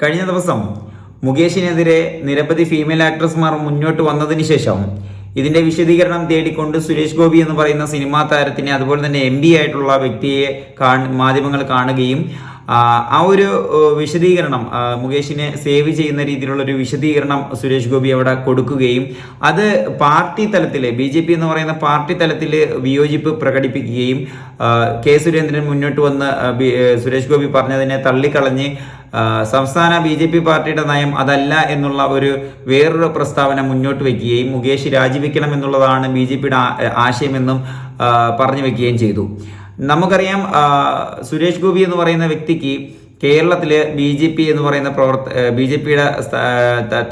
കഴിഞ്ഞ ദിവസം മുകേഷിനെതിരെ നിരവധി ഫീമെയിൽ ആക്ട്രസ്മാർ മുന്നോട്ട് വന്നതിന് ശേഷം ഇതിന്റെ വിശദീകരണം തേടിക്കൊണ്ട് സുരേഷ് ഗോപി എന്ന് പറയുന്ന സിനിമാ താരത്തിനെ അതുപോലെ തന്നെ എം ആയിട്ടുള്ള വ്യക്തിയെ മാധ്യമങ്ങൾ കാണുകയും ആ, ഒരു വിശദീകരണം മുകേഷിനെ സേവ് ചെയ്യുന്ന രീതിയിലുള്ള ഒരു വിശദീകരണം സുരേഷ് ഗോപി അവിടെ കൊടുക്കുകയും അത് പാർട്ടി തലത്തിൽ ബി ജെ പി എന്ന് പറയുന്ന പാർട്ടി തലത്തിൽ വിയോജിപ്പ് പ്രകടിപ്പിക്കുകയും കെ സുരേന്ദ്രൻ മുന്നോട്ട് വന്ന് സുരേഷ് ഗോപി പറഞ്ഞതിനെ തള്ളിക്കളഞ്ഞ് സംസ്ഥാന ബി ജെ പി പാർട്ടിയുടെ നയം അതല്ല എന്നുള്ള ഒരു വേറൊരു പ്രസ്താവന മുന്നോട്ട് വയ്ക്കുകയും മുകേഷ് രാജിവെക്കണം എന്നുള്ളതാണ് ബി ജെ പിയുടെ ആശയമെന്നും പറഞ്ഞു വെക്കുകയും ചെയ്തു. നമുക്കറിയാം സുരേഷ് ഗോപി എന്ന് പറയുന്ന വ്യക്തിക്ക് കേരളത്തിൽ ബി ജെ പി എന്ന് പറയുന്ന പ്രവർത്ത ബി ജെ പിയുടെ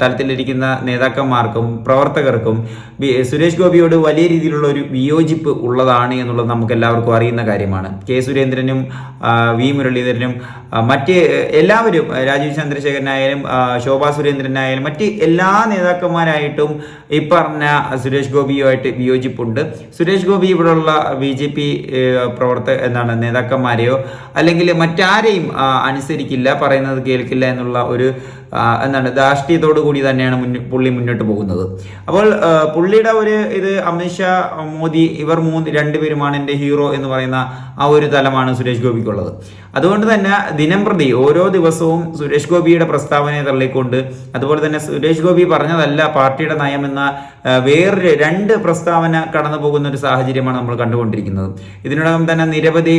തലത്തിലിരിക്കുന്ന നേതാക്കന്മാർക്കും പ്രവർത്തകർക്കും സുരേഷ് ഗോപിയോട് വലിയ രീതിയിലുള്ള ഒരു വിയോജിപ്പ് ഉള്ളതാണ് എന്നുള്ളത് നമുക്ക് എല്ലാവർക്കും അറിയുന്ന കാര്യമാണ്. കെ സുരേന്ദ്രനും വി മുരളീധരനും മറ്റ് എല്ലാവരും രാജീവ് ചന്ദ്രശേഖരനായാലും ശോഭാ സുരേന്ദ്രനായാലും മറ്റ് എല്ലാ നേതാക്കന്മാരായിട്ടും ഈ പറഞ്ഞ സുരേഷ് ഗോപിയുമായിട്ട് വിയോജിപ്പുണ്ട്. സുരേഷ് ഗോപി ഇവിടെയുള്ള ബി ജെ പി പ്രവർത്തക എന്താണ് നേതാക്കന്മാരെയോ അല്ലെങ്കിൽ മറ്റാരെയും അനുസരിക്കില്ല പറയുന്നത് കേൾക്കില്ല എന്നുള്ള ഒരു എന്താണ് ധാർഷ്ട്യത്തോടു കൂടി തന്നെയാണ് മുന്നിൽ പുള്ളി മുന്നോട്ട് പോകുന്നത്. അപ്പോൾ പുള്ളിയുടെ ഒരു ഇത് അമിത്ഷാ മോദി ഇവർ മൂന്ന് രണ്ടുപേരുമാണ് എന്റെ ഹീറോ എന്ന് പറയുന്ന ആ ഒരു തലമാണ് സുരേഷ് ഗോപിക്കുള്ളത്. അതുകൊണ്ട് തന്നെ ദിനം പ്രതി ഓരോ ദിവസവും സുരേഷ് ഗോപിയുടെ പ്രസ്താവനയെ തള്ളിക്കൊണ്ട് അതുപോലെ തന്നെ സുരേഷ് ഗോപി പറഞ്ഞതല്ല പാർട്ടിയുടെ നയമെന്ന എന്ന വേറൊരു രണ്ട് പ്രസ്താവന കടന്നു പോകുന്ന ഒരു സാഹചര്യമാണ് നമ്മൾ കണ്ടുകൊണ്ടിരിക്കുന്നത്. ഇതിനോടകം തന്നെ നിരവധി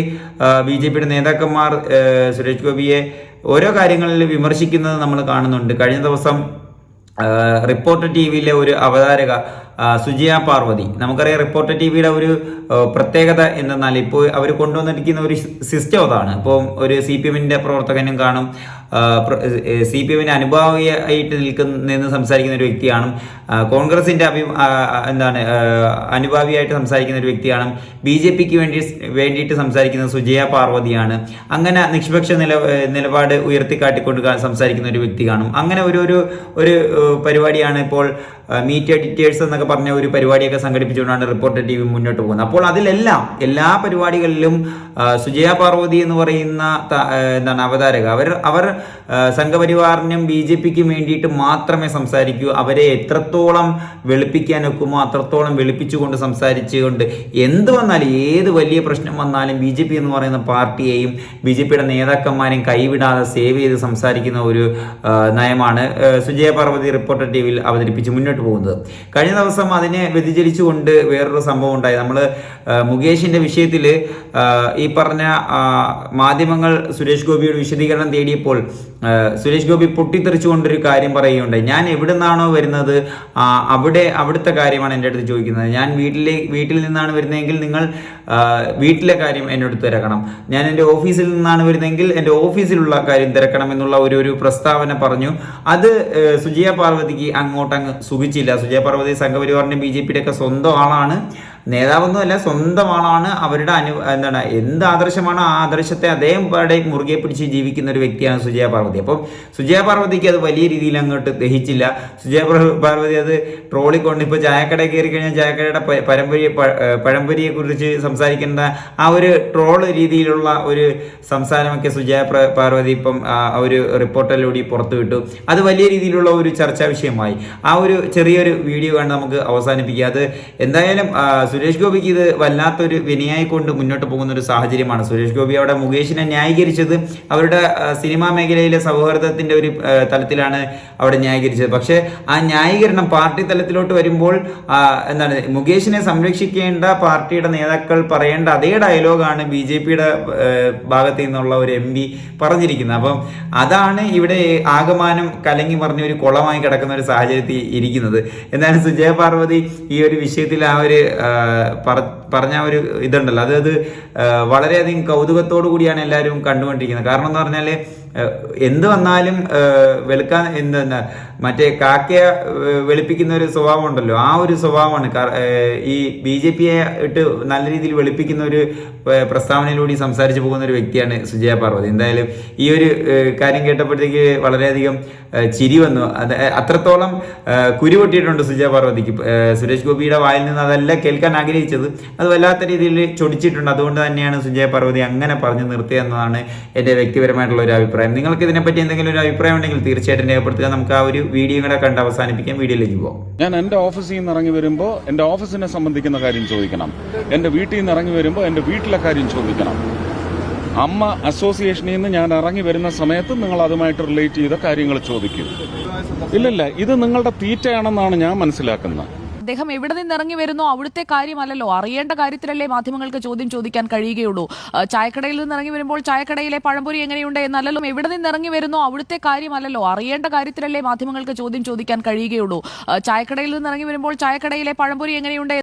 ബി ജെ പിയുടെ നേതാക്കന്മാർ സുരേഷ് ഗോപിയെ ഓരോ കാര്യങ്ങളിൽ വിമർശിക്കുന്നത് നമ്മൾ കാണുന്നുണ്ട്. കഴിഞ്ഞ ദിവസം റിപ്പോർട്ടർ ടി വിയിലെ ഒരു അവതാരക സുജിയ പാർവതി. നമുക്കറിയാം റിപ്പോർട്ടർ ടി വിയുടെ ഒരു പ്രത്യേകത എന്തെന്നാൽ ഇപ്പോൾ അവർ കൊണ്ടുവന്നിരിക്കുന്ന ഒരു സിസ്റ്റം അതാണ്. ഇപ്പം ഒരു സി പി എമ്മിന്റെ പ്രവർത്തകനും കാണും. സി പി എമ്മിന് അനുഭാവിയായിട്ട് നിൽക്കുന്ന നിന്ന് സംസാരിക്കുന്ന ഒരു വ്യക്തിയാണ് കോൺഗ്രസിന്റെ അഭി എന്താണ് അനുഭാവിയായിട്ട് സംസാരിക്കുന്ന ഒരു വ്യക്തിയാണ് ബി ജെ പിക്ക് വേണ്ടി വേണ്ടിയിട്ട് സംസാരിക്കുന്ന സുജയ പാർവതിയാണ്. അങ്ങനെ നിഷ്പക്ഷ നില നിലപാട് ഉയർത്തിക്കാട്ടിക്കൊണ്ട് സംസാരിക്കുന്ന ഒരു വ്യക്തി കാണും അങ്ങനെ ഒരു ഒരു ഒരു പരിപാടിയാണ് ഇപ്പോൾ മീറ്റ് എഡിറ്റേഴ്സ് എന്നൊക്കെ പറഞ്ഞ ഒരു പരിപാടിയൊക്കെ സംഘടിപ്പിച്ചുകൊണ്ടാണ് റിപ്പോർട്ടർ ടി വി മുന്നോട്ട് പോകുന്നത്. അപ്പോൾ അതിലെല്ലാം എല്ലാ പരിപാടികളിലും സുജയ പാർവതി എന്ന് പറയുന്ന എന്താണ് അവതാരക അവർ അവർ സംഘപരിവാറിനും ബി ജെ പിക്കും വേണ്ടിയിട്ട് മാത്രമേ സംസാരിക്കൂ. അവരെ എത്രത്തോളം വെളുപ്പിക്കാൻ ഒക്കുമോ അത്രത്തോളം വെളുപ്പിച്ചുകൊണ്ട് സംസാരിച്ചുകൊണ്ട് എന്ത് വന്നാലും ഏത് വലിയ പ്രശ്നം വന്നാലും ബി ജെ പി എന്ന് പറയുന്ന പാർട്ടിയെയും ബി ജെ പിയുടെ നേതാക്കന്മാരെയും കൈവിടാതെ സേവ് ചെയ്ത് സംസാരിക്കുന്ന ഒരു നയമാണ് സുജയ പാർവതി റിപ്പോർട്ടർ ടി വിയിൽ അവതരിപ്പിച്ച് മുന്നോട്ട് പോകുന്നത്. കഴിഞ്ഞ ദിവസം അതിനെ വ്യതിചലിച്ചുകൊണ്ട് വേറൊരു സംഭവം ഉണ്ടായി. നമ്മൾ മുകേഷിന്റെ വിഷയത്തിൽ ഈ പറഞ്ഞ മാധ്യമങ്ങൾ സുരേഷ് ഗോപിയുടെ വിശദീകരണം തേടിയപ്പോൾ സുരേഷ് ഗോപി പൊട്ടിത്തെറിച്ചുകൊണ്ടൊരു കാര്യം പറയുകയുണ്ടായി. ഞാൻ എവിടെ നിന്നാണോ വരുന്നത് അവിടെ അവിടുത്തെ കാര്യമാണ് എന്റെ അടുത്ത് ചോദിക്കുന്നത്. ഞാൻ വീട്ടിലെ വീട്ടിൽ നിന്നാണ് വരുന്നതെങ്കിൽ നിങ്ങൾ വീട്ടിലെ കാര്യം എന്നോട് തിരക്കണം. ഞാൻ എന്റെ ഓഫീസിൽ നിന്നാണ് വരുന്നതെങ്കിൽ എന്റെ ഓഫീസിലുള്ള കാര്യം തിരക്കണം എന്നുള്ള ഒരു ഒരു പ്രസ്താവന പറഞ്ഞു. അത് സുജയ പാർവതിക്ക് അങ്ങോട്ടങ്ങ് സുഖിച്ചില്ല. സുജയ പാർവതി സംഘപരിവാറിന്റെ ബി ജെ പിയുടെ ഒക്കെ സ്വന്തം ആളാണ്. നേതാവൊന്നുമല്ല സ്വന്തം ആളാണ്. അവരുടെ അനു എന്താണ് എന്ത് ആദർശമാണോ ആ ആദർശത്തെ അതേപാടെ മുറുകെ പിടിച്ച് ജീവിക്കുന്ന ഒരു വ്യക്തിയാണ് സുജയ പാർവതി. അപ്പം സുജയ പാർവതിക്ക് അത് വലിയ രീതിയിൽ അങ്ങോട്ട് ദഹിച്ചില്ല. സുജയ പാർവതി അത് ട്രോളിക്കൊണ്ട് ഇപ്പോൾ ചായക്കട കയറി കഴിഞ്ഞാൽ ചായക്കടയുടെ പരമ്പര പഴംപൊരിയെ കുറിച്ച് സംസാരിക്കേണ്ട ആ ഒരു ട്രോൾ രീതിയിലുള്ള ഒരു സംസാരമൊക്കെ സുജയ പാർവതി ഇപ്പം ആ ഒരു റിപ്പോർട്ടിലൂടെ പുറത്തുവിട്ടു അത് വലിയ രീതിയിലുള്ള ഒരു ചർച്ചാ വിഷയമായി. ആ ഒരു ചെറിയൊരു വീഡിയോ കണ്ട് നമുക്ക് അവസാനിപ്പിക്കുക. അത് എന്തായാലും സുരേഷ് ഗോപിക്ക് ഇത് വല്ലാത്തൊരു വിനയായി കൊണ്ട് മുന്നോട്ട് പോകുന്ന ഒരു സാഹചര്യമാണ്. സുരേഷ് ഗോപി അവിടെ മുകേഷിനെ ന്യായീകരിച്ചത് അവരുടെ സിനിമാ സിനിമാ മേഖലയിലെ സൗഹാർദ്ദത്തിന്റെ ഒരു തലത്തിലാണ് അവിടെ ന്യായീകരിച്ചത്. പക്ഷേ ആ ന്യായീകരണം പാർട്ടി തലത്തിലോട്ട് വരുമ്പോൾ എന്താണ് മുകേഷിനെ സംരക്ഷിക്കേണ്ട പാർട്ടിയുടെ നേതാക്കൾ പറയേണ്ട അതേ ഡയലോഗാണ് ബി ജെ പിയുടെ ഭാഗത്ത് നിന്നുള്ള ഒരു എം പി പറഞ്ഞിരിക്കുന്നത്. അപ്പം അതാണ് ഇവിടെ ആകമാനം കലങ്ങി പറഞ്ഞ ഒരു കുളമായി കിടക്കുന്ന ഒരു സാഹചര്യത്തിൽ ഇരിക്കുന്നത്. എന്നാലും സുജയ പാർവതി ഈ ഒരു വിഷയത്തിൽ ആ ഒരു പറ- പറഞ്ഞ ഒരു ഇതുണ്ടല്ലോ. അതായത് വളരെയധികം കൗതുകത്തോടു കൂടിയാണ് എല്ലാവരും കണ്ടുകൊണ്ടിരിക്കുന്നത്. കാരണം എന്ന് പറഞ്ഞാൽ എന്ത് വന്നാലും വെളുക്കാൻ എന്താ മറ്റേ കാക്കയെ വെളുപ്പിക്കുന്ന ഒരു സ്വഭാവം ഉണ്ടല്ലോ. ആ ഒരു സ്വഭാവമാണ്. ഈ ബി ജെ പിയെ ഇട്ട് നല്ല രീതിയിൽ വെളുപ്പിക്കുന്ന ഒരു പ്രസ്താവനയിലൂടെ സംസാരിച്ചു പോകുന്ന ഒരു വ്യക്തിയാണ് സുജയ പാർവതി. എന്തായാലും ഈ ഒരു കാര്യം കേട്ടപ്പോഴത്തേക്ക് വളരെയധികം ചിരി വന്നു. അത് അത്രത്തോളം ആ, കുരു പൊട്ടിയിട്ടുണ്ട് സുജയ പാർവതിക്ക്. സുരേഷ് ഗോപിയുടെ വായിൽ നിന്ന് അതല്ല കേൾക്കാൻ ആഗ്രഹിച്ചത്. അത് വല്ലാത്ത രീതിയിൽ ചൊടിച്ചിട്ടുണ്ട്. അതുകൊണ്ട് തന്നെയാണ് സുജയ പാർവതി അങ്ങനെ പറഞ്ഞു നിർത്തിയെന്നതാണ് എന്റെ വ്യക്തിപരമായിട്ടുള്ള ഒരു അഭിപ്രായം. നിങ്ങൾക്ക് ഇതിനെപ്പറ്റി എന്തെങ്കിലും ഒരു അഭിപ്രായം ഉണ്ടെങ്കിൽ തീർച്ചയായിട്ടും രേഖപ്പെടുത്തുക. നമുക്ക് ആ ഒരു വീഡിയോ കൂടെ കണ്ട് അവസാനിപ്പിക്കാം. വീഡിയോയിലേക്ക് പോകാം ഞാൻ എന്റെ ഓഫീസിൽ നിന്ന് ഇറങ്ങി വരുമ്പോൾ എന്റെ ഓഫീസിനെ സംബന്ധിക്കുന്ന കാര്യം ചോദിക്കണം. എന്റെ വീട്ടിൽ നിന്ന് ഇറങ്ങി വരുമ്പോൾ എന്റെ വീട്ടിലെ കാര്യം ചോദിക്കണം. അമ്മ അസോസിയേഷനിൽ നിന്ന് ഞാൻ ഇറങ്ങി വരുന്ന സമയത്ത് നിങ്ങൾ അതുമായിട്ട് റിലേറ്റ് ചെയ്ത കാര്യങ്ങൾ ചോദിക്കും. ഇല്ലല്ല ഇത് നിങ്ങളുടെ തീറ്റയാണെന്നാണ് ഞാൻ മനസ്സിലാക്കുന്നത്. അദ്ദേഹം എവിടെ നിന്ന് ഇറങ്ങി വരുന്നോ അവിടുത്തെ കാര്യമല്ലല്ലോ. അറിയേണ്ട കാര്യത്തിലല്ലേ മാധ്യമങ്ങൾക്ക് ചോദ്യം ചോദിക്കാൻ കഴിയുകയുള്ളൂ. ചായക്കടയിൽ നിന്ന് ഇറങ്ങി വരുമ്പോൾ ചായക്കടയിലെ പഴംപൊരി എങ്ങനെയുണ്ട് എന്നല്ലല്ലോ എവിടെ നിന്ന് ഇറങ്ങി വരുന്നോ അവിടുത്തെ കാര്യമല്ലല്ലോ. അറിയേണ്ട കാര്യത്തിലല്ലേ മാധ്യമങ്ങൾക്ക് ചോദ്യം ചോദിക്കാൻ കഴിയുകയുള്ളൂ. ചായക്കടയിൽ നിന്ന് ഇറങ്ങി വരുമ്പോൾ ചായക്കടയിലെ പഴംപൊരി എങ്ങനെയുണ്ട്